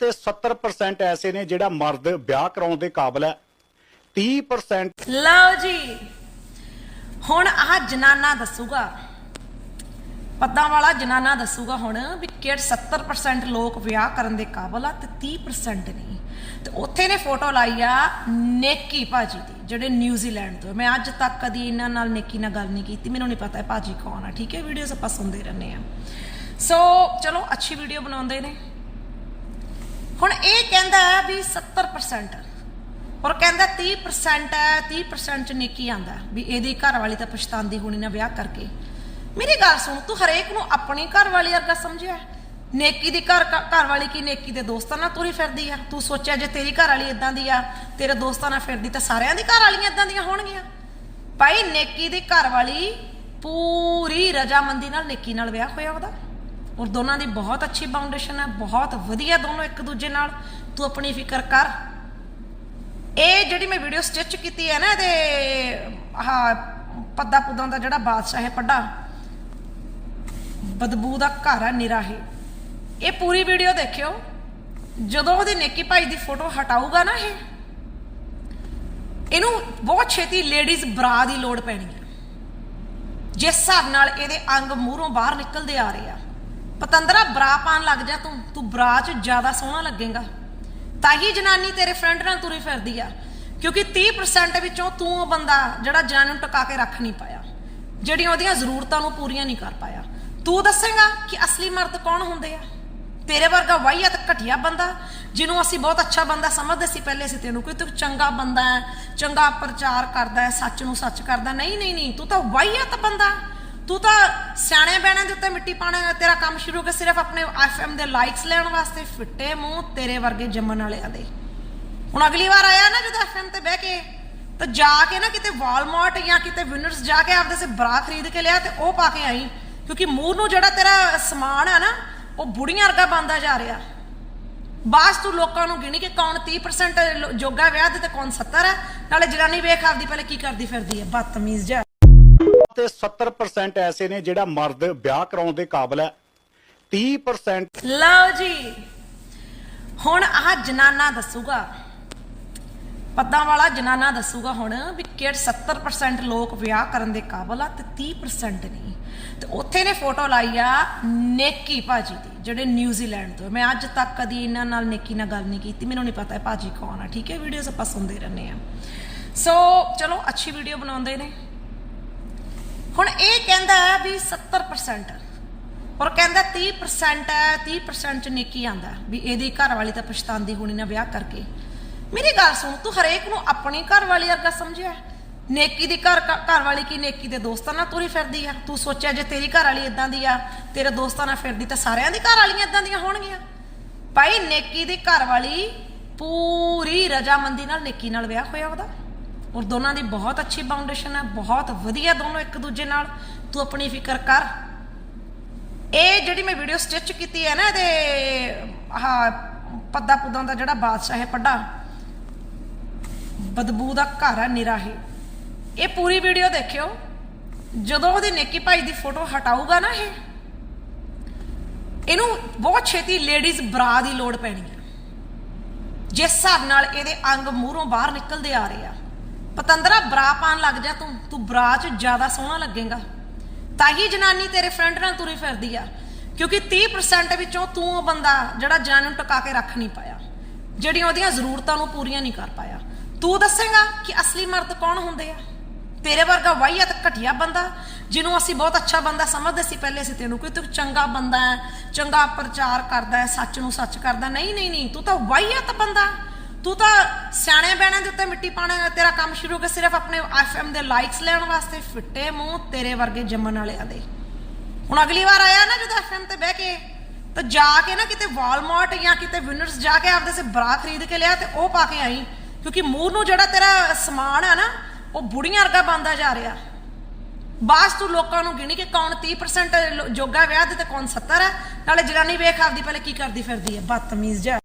ਤੇ 70% ਐਸੇ ਨੇ ਜਿਹੜਾ ਮਰਦ ਵਿਆਹ ਕਰਾਉਣ ਦੇ ਕਾਬਲ ਹੈ। 30% ਲਓ ਜੀ, ਹੁਣ ਆਹ ਜਨਾਨਾ ਦੱਸੂਗਾ। ਪੱਦਾਂ ਵਾਲਾ ਜਨਾਨਾ ਦੱਸੂਗਾ ਹੁਣ ਵੀ ਕਿਹੜੇ 70% ਲੋਕ ਵਿਆਹ ਕਰਨ ਦੇ ਕਾਬਲ ਆ ਤੇ 30% ਨਹੀਂ। ਤੇ ਉੱਥੇ ਨੇ ਫੋਟੋ ਲਾਈ ਆ ਨੇਕੀ ਭਾਜੀ ਦੀ, ਜਿਹੜੇ ਨਿਊਜ਼ੀਲੈਂਡ ਤੋਂ। ਮੈਂ ਅੱਜ ਤੱਕ ਕਦੀ ਇਹਨਾਂ ਨਾਲ ਨੇਕੀ ਨਾਲ ਗੱਲ ਨਹੀਂ ਕੀਤੀ, ਮੈਨੂੰ ਨਹੀਂ ਪਤਾ ਇਹ ਭਾਜੀ ਕੌਣ ਆ। ਠੀਕ ਹੈ ਵੀਡੀਓਜ਼ ਆਪਾਂ ਸੁਣਦੇ ਰਹਿੰਦੇ ਆ ਸੋ ਚਲੋ, ਅੱਛੀ ਵੀਡੀਓ ਬਣਾਉਂਦੇ ਨੇ। ਹੁਣ ਇਹ ਕਹਿੰਦਾ ਵੀ 70% ਔਰ ਕਹਿੰਦਾ 30% ਹੈ 30% ਚ ਨੇਕੀ ਆਂਦਾ ਵੀ ਇਹਦੀ ਘਰ ਵਾਲੀ ਤਾਂ ਪਛਤਾਉਂਦੀ ਹੋਣੀ ਨਾ ਵਿਆਹ ਕਰਕੇ। ਮੇਰੀ ਗੱਲ ਸੁਣ, ਤੂੰ ਹਰੇਕ ਨੂੰ ਆਪਣੀ ਘਰ ਵਾਲੀ ਵਰਗਾ ਸਮਝਿਆ ਨੇਕੀ ਦੀ ਘਰ ਘਰ ਵਾਲੀ ਕੀ ਨੇਕੀ ਦੇ ਦੋਸਤਾਂ ਨਾਲ ਤੁਰੀ ਫਿਰਦੀ ਆ ਤੂੰ ਸੋਚਿਆ ਜੇ ਤੇਰੀ ਘਰ ਵਾਲੀ ਇਦਾਂ ਦੀ ਆ, ਤੇਰੇ ਦੋਸਤਾਂ ਨਾਲ ਫਿਰਦੀ ਤਾਂ ਸਾਰਿਆਂ ਦੀ ਘਰ ਵਾਲੀਆਂ ਇਦਾਂ ਦੀਆਂ ਹੋਣਗੀਆਂ। ਭਾਈ, ਨੇਕੀ ਦੀ ਘਰ ਵਾਲੀ ਪੂਰੀ ਰਜਾਮੰਦੀ ਨਾਲ ਨੇਕੀ ਨਾਲ ਵਿਆਹ ਹੋਇਆ ਉਹਦਾ। ਔਰ ਦੋਨਾਂ ਦੀ ਬਹੁਤ ਅੱਛੀ ਬਾਉਂਡੇਸ਼ਨ ਹੈ, ਬਹੁਤ ਵਧੀਆ ਦੋਨੋਂ ਇੱਕ ਦੂਜੇ ਨਾਲ। ਤੂੰ ਆਪਣੀ ਫਿਕਰ ਕਰ। ਇਹ ਜਿਹੜੀ ਮੈਂ ਵੀਡੀਓ ਸਟਿਚ ਕੀਤੀ ਹੈ ਨਾ, ਇਹਦੇ, ਆਹ, ਪੱਦਾ ਪੁੱਦਾਂ ਦਾ ਜਿਹੜਾ ਬਾਦਸ਼ਾਹ ਹੈ ਪੱਡਾ, ਬਦਬੂ ਦਾ ਘਰ ਹੈ ਨਿਰਾਹੇ ਇਹ ਪੂਰੀ ਵੀਡੀਓ ਦੇਖਿਓ। ਜਦੋਂ ਉਹਦੇ ਨੇਕੀ ਭਾਈ ਦੀ ਫੋਟੋ ਹਟਾਊਗਾ ਨਾ ਇਹ, ਇਹਨੂੰ ਬਹੁਤ ਛੇਤੀ ਲੇਡੀਜ਼ ਬਰਾ ਦੀ ਲੋੜ ਪੈਣੀ ਹੈ। ਜਿਸ ਹਿਸਾਬ ਨਾਲ ਇਹਦੇ ਅੰਗ ਮੂਹਰੋਂ ਬਾਹਰ ਨਿਕਲਦੇ ਆ ਰਹੇ ਆ। ਪਤੰਦਰਾ, ਬਰਾ ਪਾਣ ਲੱਗ ਜਾ ਤੂੰ। ਤੂੰ ਬਰਾ 'ਚ ਜ਼ਿਆਦਾ ਸੋਹਣਾ ਲੱਗੇਗਾ। ਤਾਂ ਹੀ ਜਨਾਨੀ ਤੇਰੇ ਫਰੈਂਡ ਨਾਲ ਤੁਰੀ ਫਿਰਦੀ ਆ। ਕਿਉਂਕਿ 30% ਵਿੱਚੋਂ ਤੂੰ ਉਹ ਬੰਦਾ ਜਿਹੜਾ ਜਨਾਨੀ ਨੂੰ ਟਿਕਾ ਕੇ ਰੱਖ ਨਹੀਂ ਪਾਇਆ। ਜਿਹੜੀਆਂ ਉਹਦੀਆਂ ਜ਼ਰੂਰਤਾਂ ਨੂੰ ਪੂਰੀਆਂ ਨਹੀਂ ਕਰ ਪਾਇਆ। ਤੂੰ ਦੱਸੇਗਾ ਕਿ ਅਸਲੀ ਮਰਦ ਕੌਣ ਹੁੰਦੇ ਆ? ਤੇਰੇ ਵਰਗਾ ਵਾਹੀਅਤ ਘਟਿਆ ਬੰਦਾ, ਜਿਹਨੂੰ ਅਸੀਂ ਬਹੁਤ ਅੱਛਾ ਬੰਦਾ ਸਮਝਦੇ ਸੀ ਪਹਿਲੇ ਸੀ ਤੈਨੂੰ ਕਿ ਤੂੰ ਚੰਗਾ ਬੰਦਾ ਹੈ, ਚੰਗਾ ਪ੍ਰਚਾਰ ਕਰਦਾ ਹੈ, ਸੱਚ ਨੂੰ ਸੱਚ ਕਰਦਾ ਨਹੀਂ ਨਹੀਂ ਨਹੀਂ, ਤੂੰ ਤਾਂ ਵਾਹੀਅਤ ਬੰਦਾ। ਤੂੰ ਤਾਂ ਸਿਆਣੇ ਬਹਿਣੇ ਦੇ ਉੱਤੇ ਮਿੱਟੀ ਪਾਣਾ ਤੇਰਾ ਕੰਮ ਸ਼ੁਰੂ ਕਰ ਸਿਰਫ ਆਪਣੇ ਐਫਐਮ ਦੇ ਲਾਈਕਸ ਲੈਣ ਵਾਸਤੇ। ਫਿੱਟੇ ਮੂੰਹ ਤੇਰੇ ਵਰਗੇ ਜੰਮਣ ਵਾਲਿਆਂ ਦੇ। ਹੁਣ ਅਗਲੀ ਵਾਰ ਆਇਆ ਨਾ ਜਦੋਂ ਐਫਐਮ ਤੇ ਬਹਿ ਕੇ, ਤਾਂ ਜਾ ਕੇ ਨਾ ਕਿਤੇ ਵਾਲਮਾਰਟ ਜਾਂ ਕਿਤੇ ਵਿਨਰਸ ਜਾ ਕੇ ਆਪਦੇ ਸੇ ਬਰਾ ਖਰੀਦ ਕੇ ਲਿਆ ਤੇ ਉਹ ਪਾ ਕੇ ਆਈ। ਕਿਉਂਕਿ ਮੂੰਹ ਨੂੰ ਜਿਹੜਾ ਤੇਰਾ ਸਮਾਨ ਹੈ ਨਾ, ਉਹ ਬੁੜੀਆਂ ਵਰਗਾ ਬੰਦਾ ਜਾ ਰਿਹਾ। ਬਾਸ ਤੂੰ ਲੋਕਾਂ ਨੂੰ ਗਿਣੀ ਕਿ ਕੌਣ 30% ਜੋਗਾ ਵਿਆਹ ਦੇ ਤੇ ਕੌਣ 70 ਹੈ ਨਾਲੇ ਜਨਾਨੀ ਵੇਖ ਆਪਦੀ ਪਹਿਲੇ ਕੀ ਕਰਦੀ ਫਿਰਦੀ ਹੈ ਬਦਤਮੀਜ਼ ਜਿਹਾ। ਤੇ 70% ਐਸੇ ਨੇ ਜਿਹੜਾ ਮਰਦ ਵਿਆਹ ਕਰਾਉਣ ਦੇ ਕਾਬਲ ਹੈ। 30% ਲਓ ਜੀ, ਹੁਣ ਆਹ ਜਨਾਨਾ ਦੱਸੂਗਾ। ਪੱਦਾਂ ਵਾਲਾ ਜਨਾਨਾ ਦੱਸੂਗਾ ਹੁਣ ਵੀ ਕਿਹੜੇ 70% ਲੋਕ ਵਿਆਹ ਕਰਨ ਦੇ ਕਾਬਲ ਆ ਤੇ 30% ਨਹੀਂ। ਤੇ ਉੱਥੇ ਨੇ ਫੋਟੋ ਲਾਈ ਆ ਨੇਕੀ ਭਾਜੀ ਦੀ, ਜਿਹੜੇ ਨਿਊਜ਼ੀਲੈਂਡ ਤੋਂ। ਮੈਂ ਅੱਜ ਤੱਕ ਕਦੀ ਇਹਨਾਂ ਨਾਲ ਨੇਕੀ ਨਾਲ ਗੱਲ ਨਹੀਂ ਕੀਤੀ, ਮੈਨੂੰ ਨਹੀਂ ਪਤਾ ਇਹ ਭਾਜੀ ਕੌਣ ਆ। ਠੀਕ ਹੈ ਵੀਡੀਓਜ਼ ਆਪਾਂ ਸੁਣਦੇ ਰਹਿੰਦੇ ਆ ਸੋ ਚਲੋ, ਅੱਛੀ ਵੀਡੀਓ ਬਣਾਉਂਦੇ ਨੇ। ਹੁਣ ਇਹ ਕਹਿੰਦਾ ਵੀ 70% ਔਰ ਕਹਿੰਦਾ 30% ਹੈ 30% ਚ ਨੇਕੀ ਆਂਦਾ ਵੀ ਇਹਦੀ ਘਰ ਵਾਲੀ ਤਾਂ ਪਛਤਾਉਂਦੀ ਹੋਣੀ ਨਾ ਵਿਆਹ ਕਰਕੇ। ਮੇਰੀ ਗੱਲ ਸੁਣ, ਤੂੰ ਹਰੇਕ ਨੂੰ ਆਪਣੀ ਘਰ ਵਾਲੀ ਵਰਗਾ ਸਮਝਿਆ। ਨੇਕੀ ਦੀ ਘਰ ਘਰ ਵਾਲੀ ਕੀ ਨੇਕੀ ਦੇ ਦੋਸਤਾਂ ਨਾਲ ਤੁਰੀ ਫਿਰਦੀ ਆ? ਤੂੰ ਸੋਚਿਆ ਜੇ ਤੇਰੀ ਘਰ ਵਾਲੀ ਇਦਾਂ ਦੀ ਆ, ਤੇਰੇ ਦੋਸਤਾਂ ਨਾਲ ਫਿਰਦੀ ਤਾਂ ਸਾਰਿਆਂ ਦੀ ਘਰ ਵਾਲੀਆਂ ਇਦਾਂ ਦੀਆਂ ਹੋਣਗੀਆਂ। ਭਾਈ, ਨੇਕੀ ਦੀ ਘਰ ਵਾਲੀ ਪੂਰੀ ਰਜਾਮੰਦੀ ਨਾਲ, ਨੇਕੀ ਨਾਲ ਵਿਆਹ ਹੋਇਆ ਉਹਦਾ। ਔਰ ਦੋਨਾਂ ਦੀ ਬਹੁਤ ਅੱਛੀ ਬਾਉਂਡੇਸ਼ਨ ਹੈ ਬਹੁਤ ਵਧੀਆ ਦੋਨੋਂ ਇੱਕ ਦੂਜੇ ਨਾਲ। ਤੂੰ ਆਪਣੀ ਫਿਕਰ ਕਰ। ਇਹ ਜਿਹੜੀ ਮੈਂ ਵੀਡੀਓ ਸਟਿਚ ਕੀਤੀ ਹੈ ਨਾ, ਇਹਦੇ ਆਹ ਪੱਦਾ ਪੁੱਦਾਂ ਦਾ ਜਿਹੜਾ ਬਾਦਸ਼ਾਹ ਹੈ ਪੱਡਾ, ਬਦਬੂ ਦਾ ਘਰ ਹੈ ਨਿਰਾਹੇ ਇਹ। ਪੂਰੀ ਵੀਡੀਓ ਦੇਖਿਓ। ਜਦੋਂ ਉਹਦੀ ਨੇਕੀ ਭਾਈ ਦੀ ਫੋਟੋ ਹਟਾਊਗਾ ਨਾ ਇਹ, ਇਹਨੂੰ ਬਹੁਤ ਛੇਤੀ ਲੇਡੀਜ਼ ਬਰਾ ਦੀ ਲੋੜ ਪੈਣੀ ਹੈ। ਜਿਸ ਹਿਸਾਬ ਨਾਲ ਇਹਦੇ ਅੰਗ ਮੂਹਰੋਂ ਬਾਹਰ ਨਿਕਲਦੇ ਆ ਰਹੇ ਆ। ਪਤੰਦਰਾ, ਬਰਾ ਪਾਣ ਲੱਗ ਜਾ ਤੂੰ। ਤੂੰ ਬਰਾ 'ਚ ਜ਼ਿਆਦਾ ਸੋਹਣਾ ਲੱਗੇਗਾ। ਤਾਂ ਹੀ ਜਨਾਨੀ ਤੇਰੇ ਫਰੈਂਡ ਨਾਲ ਤੁਰੀ ਫਿਰਦੀ ਆ। ਕਿਉਂਕਿ 30% ਵਿੱਚੋਂ ਤੂੰ ਉਹ ਬੰਦਾ ਜਿਹੜਾ ਜਨਾਨੀ ਨੂੰ ਟਿਕਾ ਕੇ ਰੱਖ ਨਹੀਂ ਪਾਇਆ। ਜਿਹੜੀਆਂ ਉਹਦੀਆਂ ਜ਼ਰੂਰਤਾਂ ਨੂੰ ਪੂਰੀਆਂ ਨਹੀਂ ਕਰ ਪਾਇਆ। ਤੂੰ ਦੱਸੇਗਾ ਕਿ ਅਸਲੀ ਮਰਦ ਕੌਣ ਹੁੰਦੇ ਆ? ਤੇਰੇ ਵਰਗਾ ਵਾਹੀਅਤ ਘਟਿਆ ਬੰਦਾ, ਜਿਹਨੂੰ ਅਸੀਂ ਬਹੁਤ ਅੱਛਾ ਬੰਦਾ ਸਮਝਦੇ ਸੀ ਪਹਿਲੇ ਸੀ ਤੈਨੂੰ ਕਿ ਤੂੰ ਚੰਗਾ ਬੰਦਾ ਹੈ, ਚੰਗਾ ਪ੍ਰਚਾਰ ਕਰਦਾ ਹੈ, ਸੱਚ ਨੂੰ ਸੱਚ ਕਰਦਾ ਨਹੀਂ ਨਹੀਂ ਨਹੀਂ, ਤੂੰ ਤਾਂ ਵਾਹੀਅਤ ਬੰਦਾ। ਤੂੰ ਤਾਂ ਸਿਆਣੇ ਬਹਿਣੇ ਦੇ ਉੱਤੇ ਮਿੱਟੀ ਪਾਣਾ ਤੇਰਾ ਕੰਮ ਸ਼ੁਰੂ ਕਰ, ਸਿਰਫ ਆਪਣੇ ਐਫਐਮ ਦੇ ਲਾਈਕਸ ਲੈਣ ਵਾਸਤੇ ਫਿੱਟੇ ਮੂੰਹ ਤੇਰੇ ਵਰਗੇ ਜੰਮਣ ਵਾਲਿਆਂ ਦੇ। ਹੁਣ ਅਗਲੀ ਵਾਰ ਆਇਆ ਨਾ ਜਦੋਂ ਐਫਐਮ ਤੇ ਬਹਿ ਕੇ, ਤਾਂ ਜਾ ਕੇ ਨਾ ਕਿਤੇ ਵਾਲਮਾਰਟ ਜਾਂ ਕਿਤੇ ਵਿਨਰਸ ਜਾ ਕੇ ਆਪਦੇ ਸੇ ਬਰਾ ਖਰੀਦ ਕੇ ਲਿਆ ਤੇ ਉਹ ਪਾ ਕੇ ਆਈ। ਕਿਉਂਕਿ ਮੂੰਹ ਨੂੰ ਜਿਹੜਾ ਤੇਰਾ ਸਮਾਨ ਹੈ ਨਾ, ਉਹ ਬੁੜੀਆਂ ਵਰਗਾ ਬੰਦਾ ਜਾ ਰਿਹਾ। ਬਾਸ ਤੂੰ ਲੋਕਾਂ ਨੂੰ ਗਿਣੀ ਕਿ ਕੌਣ 30% ਜੋਗਾ ਵਿਆਹ ਦੇ ਤੇ ਕੌਣ 70 ਹੈ ਨਾਲੇ ਜਨਾਨੀ ਵੇਖ ਆਪਦੀ ਪਹਿਲੇ ਕੀ ਕਰਦੀ ਫਿਰਦੀ ਹੈ ਬਦਤਮੀਜ਼ ਜਿਹਾ